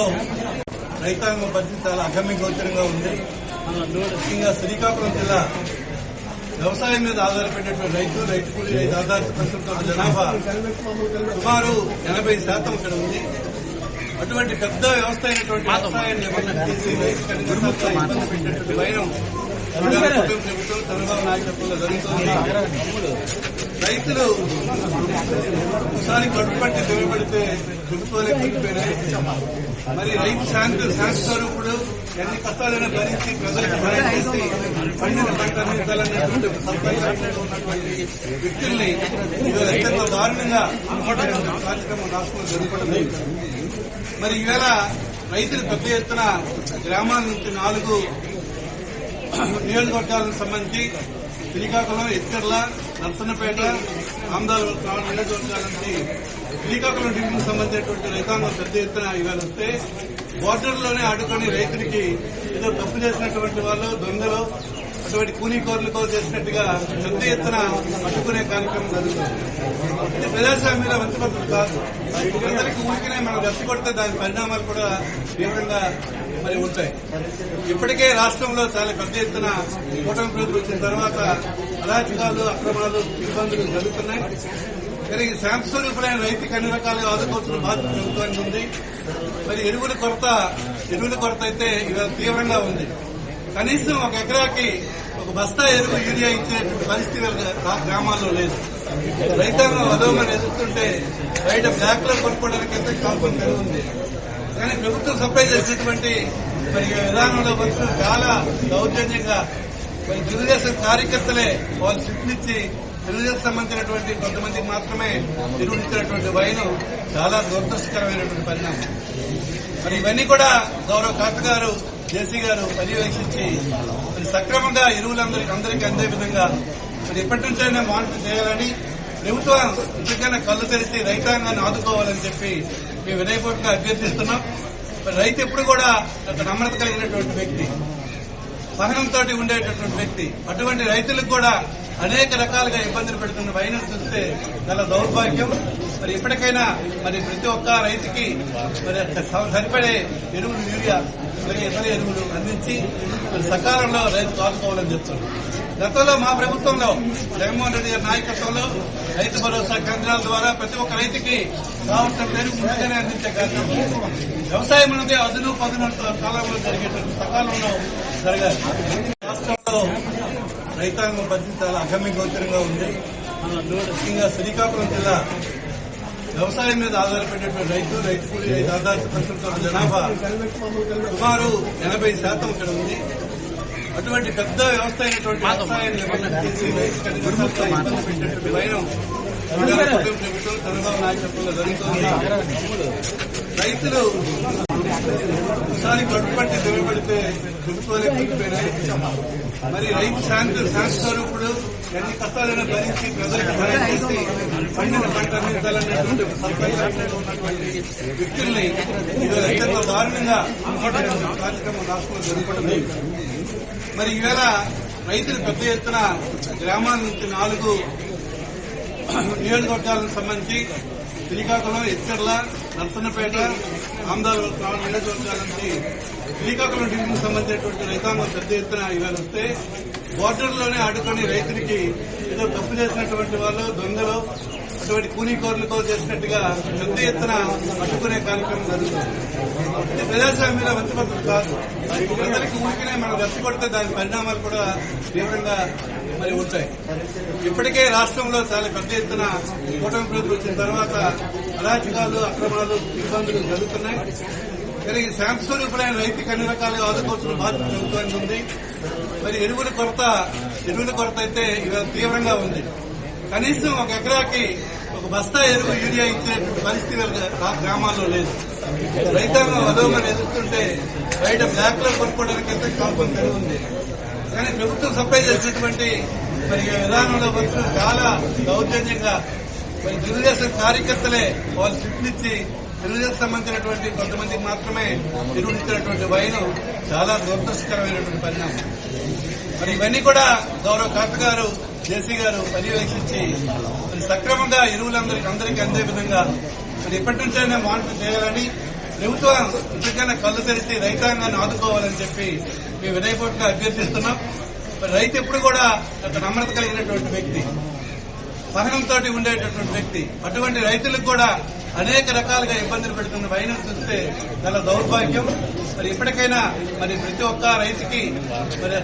ప్రభావం రైతాంగం పరిస్థితి చాలా అగమ్య గోచరంగా ఉంది. ముఖ్యంగా శ్రీకాకుళం జిల్లా వ్యవసాయం మీద ఆధారపడినటువంటి రైతు రైతు కూలీ రైతు ఆధారిత పరిస్థితుల జనాభా సుమారు ఎనభై శాతం ఇక్కడ ఉంది. అటువంటి పెద్ద వ్యవస్థ అయినటువంటి వ్యవసాయాన్ని పెట్టినటువంటి వైనం చంద్రబాబు ప్రభుత్వం చంద్రబాబు నాయకత్వంలో జరుగుతుంది. రైతులు ఒకసారి కట్టుబట్టి దిగబడితే దిగుకోలే పడిపోయినాయి. మరి రైతు శాంతి శాంతి స్వరూపుడు ఎన్ని కష్టాలైనా భరించి ప్రజలకు సహాయం చేసి పండిన పంట అందించాలనేటువంటి ఒక ఉన్నటువంటి వ్యక్తుల్ని ఇవాళ అత్యంత దారుణంగా కార్యక్రమం రాష్ట్రంలో జరుగుతుంది మరి ఈవేళ రైతులు పెద్ద ఎత్తున గ్రామాల నుంచి నాలుగు నియోజకవర్గాలకు సంబంధించి శ్రీకాకుళం ఎచ్చర్ల నర్సన్నపేట ఆంధ్ర నియోజకవర్గాల నుంచి శ్రీకాకుళం డివిజన్ సంబంధించినటువంటి రైతాంగం పెద్ద ఎత్తున ఇవాళ వస్తే బోర్డర్లోనే ఆడుకొని రైతులకి ఏదో తప్పు చేసినటువంటి వాళ్ళు దొంగలు అటువంటి కూలీకోరులకో చేసినట్టుగా పెద్ద ఎత్తున అడ్డుకునే కార్యక్రమం జరుగుతుంది. ఇది ప్రజాస్వామ్యంలో మంచి పద్ధతి కాదు అందరికీ ఊరికనే మనం రెచ్చగొడితే దాని పరిణామాలు కూడా తీవ్రంగా మరి ఉంటాయి. ఇప్పటికే రాష్ట్రంలో చాలా పెద్ద ఎత్తున కూటమి ప్రభుత్వం వచ్చిన తర్వాత అరాచకాలు అక్రమాలు ఇబ్బందులు జరుగుతున్నాయి. మరి శాంస్వరూపులైన రైతుకి అన్ని రకాలుగా ఆదుకోవాల్సిన బాధ్యత ప్రభుత్వానికి ఉంది. మరి ఎరువుల కొరత ఎరువుల కొరత అయితే ఇవాళ తీవ్రంగా ఉంది. కనీసం ఒక ఎకరాకి ఒక బస్తా ఎరువు యూరియా ఇచ్చేటువంటి పరిస్థితి గ్రామాల్లో లేదు. రైతాంగం అదోమని ఎదుగుతుంటే బయట బ్లాక్లో కొనుక్కోవడానికి ఎంత కాల్పం పెరుగుతుంది? కానీ ప్రభుత్వం సప్లై చేసినటువంటి మరి ఈ విధానంలో వచ్చి చాలా దౌర్జన్యంగా మరి తెలుగుదేశం కార్యకర్తలే వాళ్ళు సిట్నిచ్చి తెలుగుదేశం సంబంధించినటువంటి కొంతమందికి మాత్రమే నిర్వహించినటువంటి వైను చాలా దురదృష్టకరమైనటువంటి పరిణామం. మరి ఇవన్నీ కూడా గౌరవ కాత గారు జేసీ గారు పర్యవేక్షించి మరి సక్రమంగా ఎరువులందరికీ అందరికీ అందే విధంగా మరి ఎప్పటి నుంచైనా మానిటర్ చేయాలని ప్రభుత్వం ఇప్పటికైనా కళ్ళు తెరిచి రైతాంగాన్ని ఆదుకోవాలని చెప్పి మేము వినయపూర్వకంగా అభ్యర్థిస్తున్నాం. మరి రైతు ఎప్పుడు కూడా ఒక నమ్రత కలిగినటువంటి వ్యక్తి. సహనంతో ఉండేటటువంటి వ్యక్తి. అటువంటి రైతులకు కూడా అనేక రకాలుగా ఇబ్బందులు పెడుతున్న వైనం చూస్తే చాలా దౌర్భాగ్యం. మరి ఎప్పటికైనా మరి ప్రతి ఒక్క రైతుకి మరి సరిపడే ఎరువులు యూరియా అలాగే ఇతర ఎరువులు అందించి సకాలంలో రైతు కాదుకోవాలని చెప్తున్నారు. గతంలో మా ప్రభుత్వంలో జగన్మోహన్ రెడ్డి గారి నాయకత్వంలో రైతు భరోసా కేంద్రాల ద్వారా ప్రతి ఒక్క రైతుకి కావాల్సిన పేరు ముందుగానే అందించే కార్యక్రమం. వ్యవసాయం అనేది అదును పదును కాలంలో జరిగేటువంటి సకాలంలో జరగాలి. రాష్ట్రంలో రైతాంగం పరిస్థితి చాలా అగమ్య గోచరంగా ఉంది. ముఖ్యంగా శ్రీకాకుళం జిల్లా వ్యవసాయం మీద ఆధారపడినటువంటి రైతు రైతు కూలీ రైతు ఆధారిత జనాభా సుమారు ఎనభై శాతం ఇక్కడ ఉంది. అటువంటి పెద్ద వ్యవస్థ అయినటువంటి వ్యవసాయాన్ని నిబంధన చేసి రైతు పెట్టినటువంటి చంద్రబాబు ప్రభుత్వం చంద్రబాబు నాయకత్వంలో జరుగుతుంది రైతులు ఒకసారి కట్టుబట్టి దిగబడితే దిగుకోలే పడిపోయినాయి మరి రైతు శాంతి శాంతి స్వరూపుడు ఎన్ని కష్టాలైనా భరించి ప్రజలకు సహాయం చేసి పండిన పంట అందించాలనేటువంటి ఒక ఉన్నటువంటి వ్యక్తుల్ని ఇవాళ అత్యంత దారుణంగా కార్యక్రమం రాష్ట్రంలో జరుగుతుంది మరి ఈవేళ రైతులు పెద్ద ఎత్తున గ్రామాల నుంచి నాలుగు నియోజకవర్గాలకు సంబంధించి శ్రీకాకుళం ఎచ్చర్ల నర్సన్నపేట ఆంధ్ర నియోజకవర్గాల నుంచి శ్రీకాకుళం డివిజన్ సంబంధించినటువంటి రైతాంగం పెద్ద ఎత్తున ఇవాళ వస్తే బోర్డర్లోనే ఆడుకొని రైతులకి ఏదో తప్పు చేసినటువంటి వాళ్ళు దొంగలు ఉన్నటువంటి కూలీకోరులకో చేసినట్టుగా పెద్ద ఎత్తున పట్టుకునే కార్యక్రమం జరుగుతుంది. ఇది ప్రజాస్వామ్యంలో మంచి కాదు. అందరికీ ఊరికనే మనం కొడితే దాని పరిణామాలు కూడా తీవ్రంగా మరి ఉంటాయి. ఇప్పటికే రాష్ట్రంలో చాలా పెద్ద ఎత్తున కూటమి ప్రభుత్వం వచ్చిన తర్వాత అరాచకాలు అక్రమాలు ఇబ్బందులు జరుగుతున్నాయి. కానీ సాంస్కృతికమైన రైతుకి అన్ని రకాలుగా ఆదుకోవాల్సిన బాధ్యత ప్రభుత్వానికి ఉంది. మరి ఎరువుల కొరత ఎరువుల కొరత అయితే ఇవాళ తీవ్రంగా ఉంది. కనీసం ఒక ఎకరాకి బస్తా ఎరువు యూరియా ఇచ్చేటువంటి పరిస్థితి వాళ్ళ గ్రామాల్లో లేదు. రైతాంగం అదోమని ఎదుర్కొంటే బయట బ్లాక్లో కొనుక్కోవడానికి ఎంత కాల్పం ఉంది. కానీ ప్రభుత్వం సప్లై చేసినటువంటి మరి విధానంలో వచ్చిన చాలా దౌర్జన్యంగా మరి తెలుగుదేశం కార్యకర్తలే వాళ్ళు సిట్నిచ్చి తెలుగుదేశం సంబంధించినటువంటి కొంతమందికి మాత్రమే నిరూపించినటువంటి వైను చాలా దురదృష్టకరమైనటువంటి పరిణామం. మరి ఇవన్నీ కూడా గౌరవ కాత గారు జేసీ గారు పర్యవేక్షించి మరి సక్రమంగా ఎరువులందరికీ అందరికీ అందే విధంగా మరి ఇప్పటి నుంచైనా మానిటర్ చేయాలని ప్రభుత్వం ఇప్పటికైనా కళ్ళు తెరిచి రైతాంగాన్ని ఆదుకోవాలని చెప్పి మేము వినయపూర్వకంగా అభ్యర్థిస్తున్నాం. మరి రైతు ఎప్పుడు కూడా ఒక నమ్రత కలిగినటువంటి వ్యక్తి. సహనంతో ఉండేటటువంటి వ్యక్తి. అటువంటి రైతులకు కూడా అనేక రకాలుగా ఇబ్బందులు పెడుతున్న వైనం చూస్తే చాలా దౌర్భాగ్యం. మరి ఇప్పటికైనా మరి ప్రతి ఒక్క రైతుకి మరి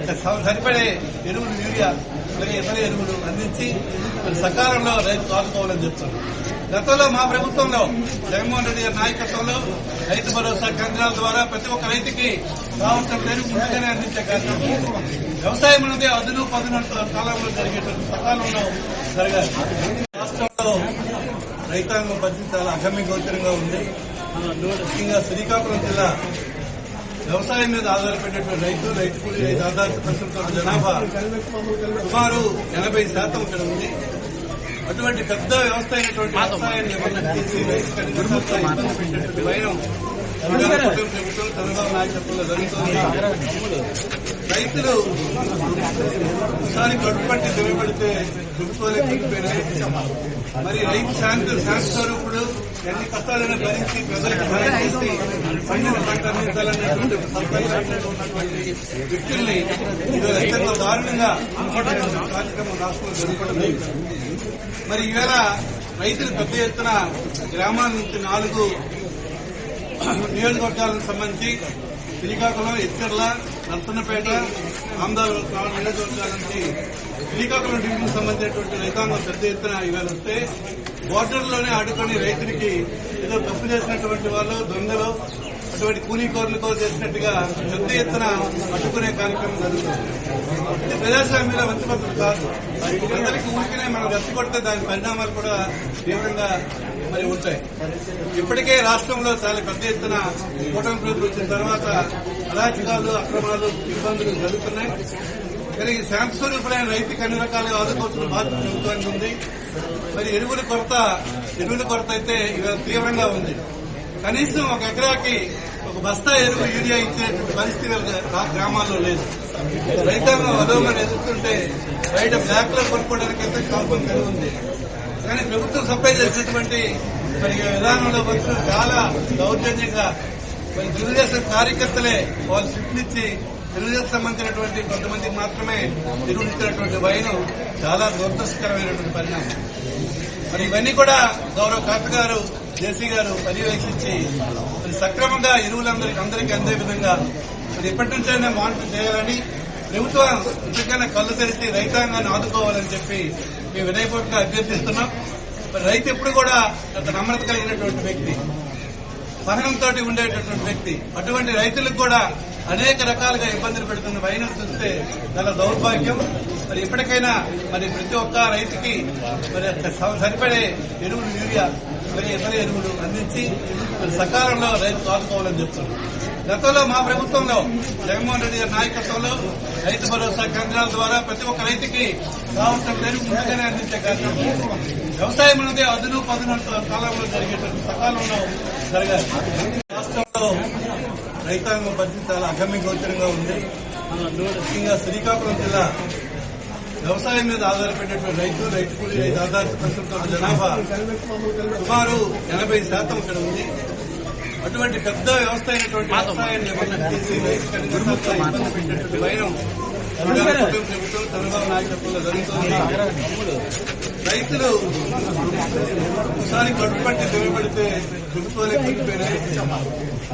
సరిపడే ఎరువులు యూరియా అలాగే ఇతర ఎరువులు అందించి మరి సకాలంలో రైతు ఆదుకోవాలని చెప్తున్నారు. గతంలో మా ప్రభుత్వంలో జగన్మోహన్ రెడ్డి గారి నాయకత్వంలో రైతు భరోసా కేంద్రాల ద్వారా ప్రతి ఒక్క రైతుకి కావాల్సిన పేరు ముందుగానే అందించే కార్యక్రమం. వ్యవసాయం అనేది అదును పదునంత కాలంలో జరిగేటువంటి సకాలంలో జరగాలి. రాష్ట్రంలో రైతాంగం పరిస్థితి చాలా అగమ్య గోచరంగా ఉంది. ముఖ్యంగా శ్రీకాకుళం జిల్లా వ్యవసాయం మీద ఆధారపడేటువంటి రైతు రైతు కూలీ ఆధారిత పరిశ్రమల జనాభా సుమారు ఎనభై శాతం ఇక్కడ ఉంది. అటువంటి పెద్ద వ్యవస్థ అయినటువంటి వ్యవసాయాన్ని రైతులు ఒకసారి కడుపు పట్టి దిగబడితే దుడుకోలేకపోయినాయి మరి రైతు శాంతి శాంతి స్వరూపుడు ఎన్ని కష్టాలైనా భరించి ప్రజలకు సహాయం చేసి పండిన పంట అందించాలనేటువంటి సంకల్పంలో ఉన్నటువంటి వ్యక్తుల్ని దారుణంగా కార్యక్రమం రాష్ట్రంలో జరుగుతుంది మరి ఈవేళ రైతులు పెద్ద ఎత్తున గ్రామాల నుంచి నాలుగు నియోజకవర్గాలకు సంబంధించి శ్రీకాకుళం ఇచ్చర్ల నర్సన్నపేట ఆంధ్ర నియోజకవర్గాల నుంచి శ్రీకాకుళం డివిజన్ సంబంధించినటువంటి రైతాంగం పెద్ద ఎత్తున ఈవేళ వస్తే బోర్డర్లోనే ఆడుకొని రైతులకి ఏదో తప్పు చేసినటువంటి వాళ్ళు దొంగలు అటువంటి కూలీకోరులతో చేసినట్టుగా పెద్ద ఎత్తున అడ్డుకునే కార్యక్రమం జరుగుతుంది. ఇది ప్రజాస్వామ్యంలో మంచి పద్ధతి కాదు. ఇక్కడందరికీ ఊరికనే మనం రెచ్చగొడితే దాని పరిణామాలు కూడా తీవ్రంగా మరి ఉంటాయి. ఇప్పటికే రాష్ట్రంలో చాలా పెద్ద ఎత్తున కూటమి ప్రభుత్వం వచ్చిన తర్వాత అరాచకాలు అక్రమాలు ఇబ్బందులు జరుగుతున్నాయి. కానీ ఈ రైతుకి అన్ని రకాలుగా ఆదుకోవాల్సిన బాధ్యత ప్రభుత్వానికి ఉంది. మరి ఎరువుల కొరత ఎరువుల కొరత అయితే ఇవాళ తీవ్రంగా ఉంది. కనీసం ఒక ఎకరాకి ఒక బస్తా ఎరువు యూరియా ఇచ్చేటువంటి పరిస్థితి ఆ గ్రామాల్లో లేదు. రైతాంగం అదోమని ఎదుర్కొంటే బయట బ్లాక్లో కొనుక్కోవడానికి ఎంత కల్పం కలిగి ఉంది కానీ ప్రభుత్వం సప్లై చేసినటువంటి మరి విధానంలో వచ్చిన చాలా దౌర్జన్యంగా మరి తెలుగుదేశం కార్యకర్తలే వాళ్ళు స్లిప్నిచ్చి తెలుగుదేశం సంబంధించినటువంటి కొంతమందికి మాత్రమే నిర్వహించినటువంటి వైనం చాలా దురదృష్టకరమైనటువంటి పరిణామం. మరి ఇవన్నీ కూడా గౌరవ కలెక్టర్ గారు జేసీ గారు పర్యవేక్షించి మరి సక్రమంగా ఎరువులందరికీ అందరికీ అందే విధంగా మరి ఎప్పటి నుంచైనా మానిటర్ చేయాలని ప్రభుత్వం నిజంగానే కళ్ళు తెరిచి రైతాంగాన్ని ఆదుకోవాలని చెప్పి మేము వినయపూర్వకంగా అభ్యర్థిస్తున్నాం. మరి రైతు ఎప్పుడు కూడా ఒక నమ్రత కలిగినటువంటి వ్యక్తి. సహనంతో ఉండేటటువంటి వ్యక్తి. అటువంటి రైతులకు కూడా అనేక రకాలుగా ఇబ్బందులు పెడుతున్న వైనం చూస్తే చాలా దౌర్భాగ్యం. మరి ఇప్పటికైనా మరి ప్రతి ఒక్క రైతుకి మరి సరిపడే ఎరువులు యూరియా అలాగే ఇతర ఎరువులు అందించి సకాలంలో రైతు ఆదుకోవాలని చెప్తున్నారు. గతంలో మా ప్రభుత్వంలో జగన్మోహన్ రెడ్డి గారి నాయకత్వంలో రైతు భరోసా కేంద్రాల ద్వారా ప్రతి ఒక్క రైతుకి కావాల్సిన పేరు ముందుగానే అందించే కార్యక్రమం. వ్యవసాయం అనేది అదును పదునంత కాలంలో జరిగేటువంటి సకాలంలో జరగాలి. రాష్ట్రంలో రైతాంగం పరిస్థితి చాలా అగమ్య గోచరంగా ఉంది. ముఖ్యంగా శ్రీకాకుళం జిల్లా వ్యవసాయం మీద ఆధారపడినటువంటి రైతు రైతు కూలీ రైతు ఆధారిత జనాభా సుమారు ఎనభై శాతం ఇక్కడ ఉంది. అటువంటి పెద్ద వ్యవస్థ అయినటువంటి వ్యవసాయాన్ని ఇబ్బంది పెట్టినటువంటి వైనం ప్రభుత్వం చంద్రబాబు నాయకత్వంలో జరుగుతుంది రైతులు ఒకసారి కడుపు పట్టి దిగబడితే దుడుకోలేకపోయినాయి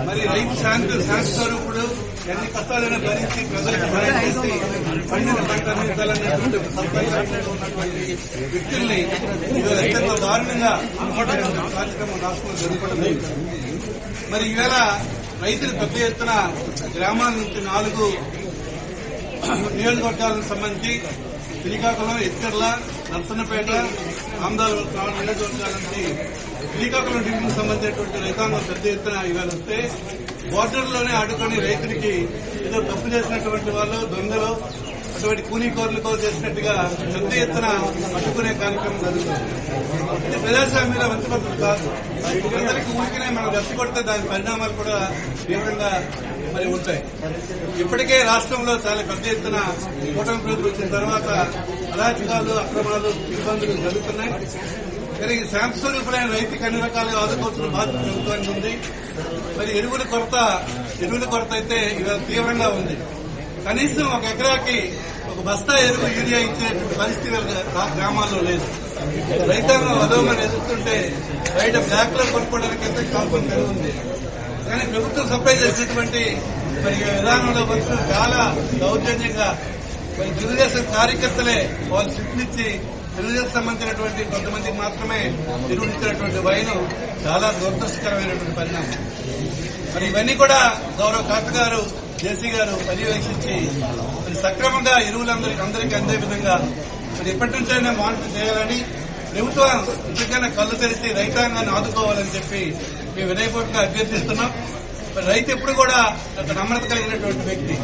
మరి రైతు శాంతి శాంతి స్వరూపుడు ఎన్ని కష్టాలైనా భరించి ప్రజలకు సహాయం చేసి పండిన పంట అందించాలనేటువంటి సంకల్పంలో ఉన్నటువంటి వ్యక్తుల్ని ఈరోజు అత్యంత దారుణంగా అమ్ముకోవడం కార్యక్రమం రాష్ట్రంలో జరుగుతుంది. మరి ఈవేళ రైతులు పెద్ద ఎత్తున గ్రామాల నుంచి నాలుగు నియోజకవర్గాలకు సంబంధించి శ్రీకాకుళం ఎచ్చర్ల నర్సన్నపేట ఆంధ్ర నియోజకవర్గాల నుంచి శ్రీకాకుళం డివిజన్ సంబంధించినటువంటి రైతాంగం పెద్ద ఎత్తున ఇవాళ వస్తే బోర్డర్లోనే ఆడుకొని రైతులకి ఏదో తప్పు చేసినటువంటి వాళ్ళు దొంగలు అటువంటి కూలీకోరులతో చేసినట్టుగా పెద్ద ఎత్తున అడ్డుకునే కార్యక్రమం జరుగుతుంది. ఇది ప్రజాస్వామ్యంలో మంచి పద్ధతి కాదు. అందరికీ ఊరికనే మనం రెచ్చగొడితే దాని పరిణామాలు కూడా తీవ్రంగా మరి ఉంటాయి. ఇప్పటికే రాష్ట్రంలో చాలా పెద్ద ఎత్తున కూటమి ప్రభుత్వం వచ్చిన తర్వాత అరాచకాలు అక్రమాలు ఇబ్బందులు జరుగుతున్నాయి. కానీ ఈ రైతుకి అన్ని రకాలుగా ఆదుకోవాల్సిన బాధ్యత ప్రభుత్వానికి ఉంది. మరి ఎరువుల కొరత ఎరువుల కొరత అయితే ఇవాళ తీవ్రంగా ఉంది. కనీసం ఒక ఎకరాకి బస్తా ఎరువు యూరియా ఇచ్చేటువంటి పరిస్థితి గ్రామాల్లో లేదు. రైతాంగం అదోమని ఎదుగుతుంటే బయట బ్లాక్లో కొనుక్కోవడానికి ఎంత కాల్పం పెరుగుతుంది. కానీ ప్రభుత్వం సప్లై చేసినటువంటి మరి విధానంలో వచ్చిన చాలా దౌర్జన్యంగా మరి తెలుగుదేశం కార్యకర్తలే వాళ్ళు శిక్షించి తెలుగుదేశం సంబంధించినటువంటి కొంతమందికి మాత్రమే నిర్వహించినటువంటి వైను చాలా దురదృష్టకరమైనటువంటి పరిణామం. మరి ఇవన్నీ కూడా గౌరవ కాత గారు జేసీ గారు పర్యవేక్షించి మరి సక్రమంగా ఎరువులందరికీ అందరికీ అందే విధంగా మరి ఎప్పటి నుంచైనా మానిటర్ చేయాలని ప్రభుత్వం నిజంగానే కళ్ళు తెరిచి రైతాంగాన్ని ఆదుకోవాలని చెప్పి మేము వినయపూర్వకంగా అభ్యర్థిస్తున్నాం. మరి రైతు ఎప్పుడు కూడా ఒక నమ్రత కలిగినటువంటి వ్యక్తి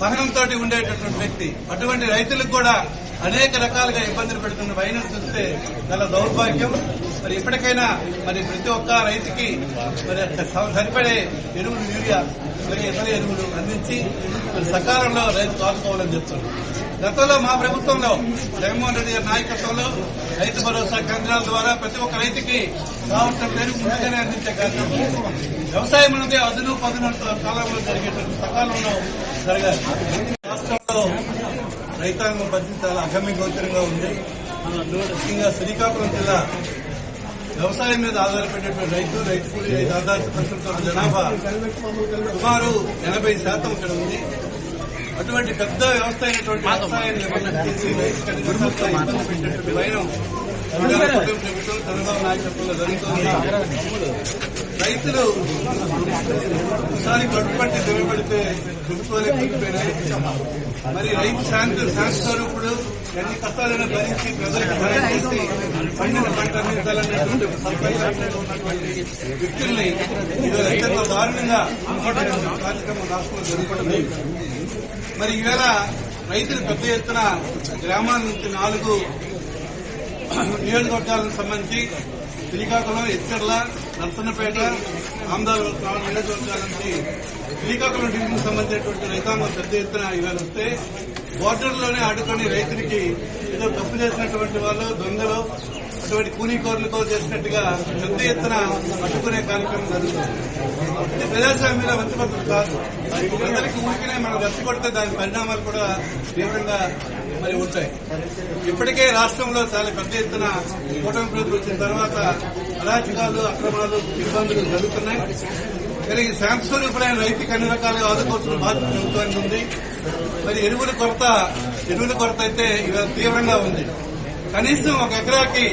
సహనంతో ఉండేటటువంటి వ్యక్తి అటువంటి రైతులకు కూడా అనేక రకాలుగా ఇబ్బందులు పెడుతున్న వైనం చూస్తే చాలా దౌర్భాగ్యం. మరి ఇప్పటికైనా మరి ప్రతి ఒక్క రైతుకి మరి సరిపడే ఎరువులు యూరియా మరి ఇతర ఎరువులు అందించి మరి సకాలంలో రైతు కాదుకోవాలని చెప్తున్నారు. గతంలో మా ప్రభుత్వంలో జగన్మోహన్ రెడ్డి గారి నాయకత్వంలో రైతు భరోసా కేంద్రాల ద్వారా ప్రతి ఒక్క రైతుకి కావాల్సిన పేరు ముందుగానే అందించే కార్యక్రమం వ్యవసాయం అనేది అదును పదును కాలంలో జరిగేటువంటి సకాలంలో జరగాలి. రాష్ట్రంలో రైతాంగం పరిస్థితి చాలా అగమ్య గోచరంగా ఉంది. ముఖ్యంగా శ్రీకాకుళం జిల్లా వ్యవసాయం మీద ఆధారపడేటువంటి రైతు రైతు కూలీ రైతు ఆధారిత జనాభా సుమారు ఎనభై శాతం ఇక్కడ ఉంది. అటువంటి పెద్ద వ్యవస్థ అయినటువంటి వ్యవసాయాన్ని చేసి రైతు పెట్టేటువంటి ప్రభుత్వం చంద్రబాబు నాయకత్వంలో జరుగుతుంది రైతులు ఒకసారి గొడవపట్టి దిగబడితే ప్రభుత్వాలే దుడుకోలేకపోయినాయి మరి రైతు శాంతి శాంతి ఎన్ని కష్టాలైనా భరించి ప్రజలకు సహాయం చేసి పండిన పంట అందించాలనేటువంటి ఒక ఉన్నటువంటి వ్యక్తుల్ని ఈరోజు అత్యంత దారుణంగా కార్యక్రమం రాష్ట్రంలో జరుగుతుంది మరి ఈవేళ రైతులు పెద్ద ఎత్తున గ్రామాల నుంచి నాలుగు నియోజకవర్గాలకు సంబంధించి శ్రీకాకుళం ఎచ్చర్ల నర్సన్నపేట ఆంధ్రాలో నియోజకవర్గాల నుంచి శ్రీకాకుళం డివిజన్ సంబంధించినటువంటి రైతాంగం పెద్ద ఎత్తున ఇవాళ వస్తే బోర్డర్లోనే అడ్డుకొని రైతులకి ఏదో తప్పు చేసినటువంటి వాళ్ళు దొంగలు అటువంటి కూలీకోరులతో చేసినట్టుగా పెద్ద ఎత్తున పట్టుకునే కార్యక్రమం జరుగుతుంది. ఇది ప్రజాస్వామ్యంలో మంచి పద్ధతి కాదు. ప్రజలకి ఊరికనే మనం కొడితే దాని పరిణామాలు కూడా తీవ్రంగా మరి ఉంటాయి. ఇప్పటికే రాష్ట్రంలో చాలా పెద్ద ఎత్తున కూటమి ప్రభుత్వం వచ్చిన తర్వాత అరాచకాలు అక్రమాలు ఇబ్బందులు జరుగుతున్నాయి. మరి శాంస్వరూపుడైన రైతుకి అన్ని రకాలుగా ఆదుకోవాల్సిన బాధ్యత ప్రభుత్వానికి ఉంది. మరి ఎరువుల కొరత ఎరువుల కొరత అయితే ఇవాళ తీవ్రంగా ఉంది. కనీసం ఒక ఎకరాకి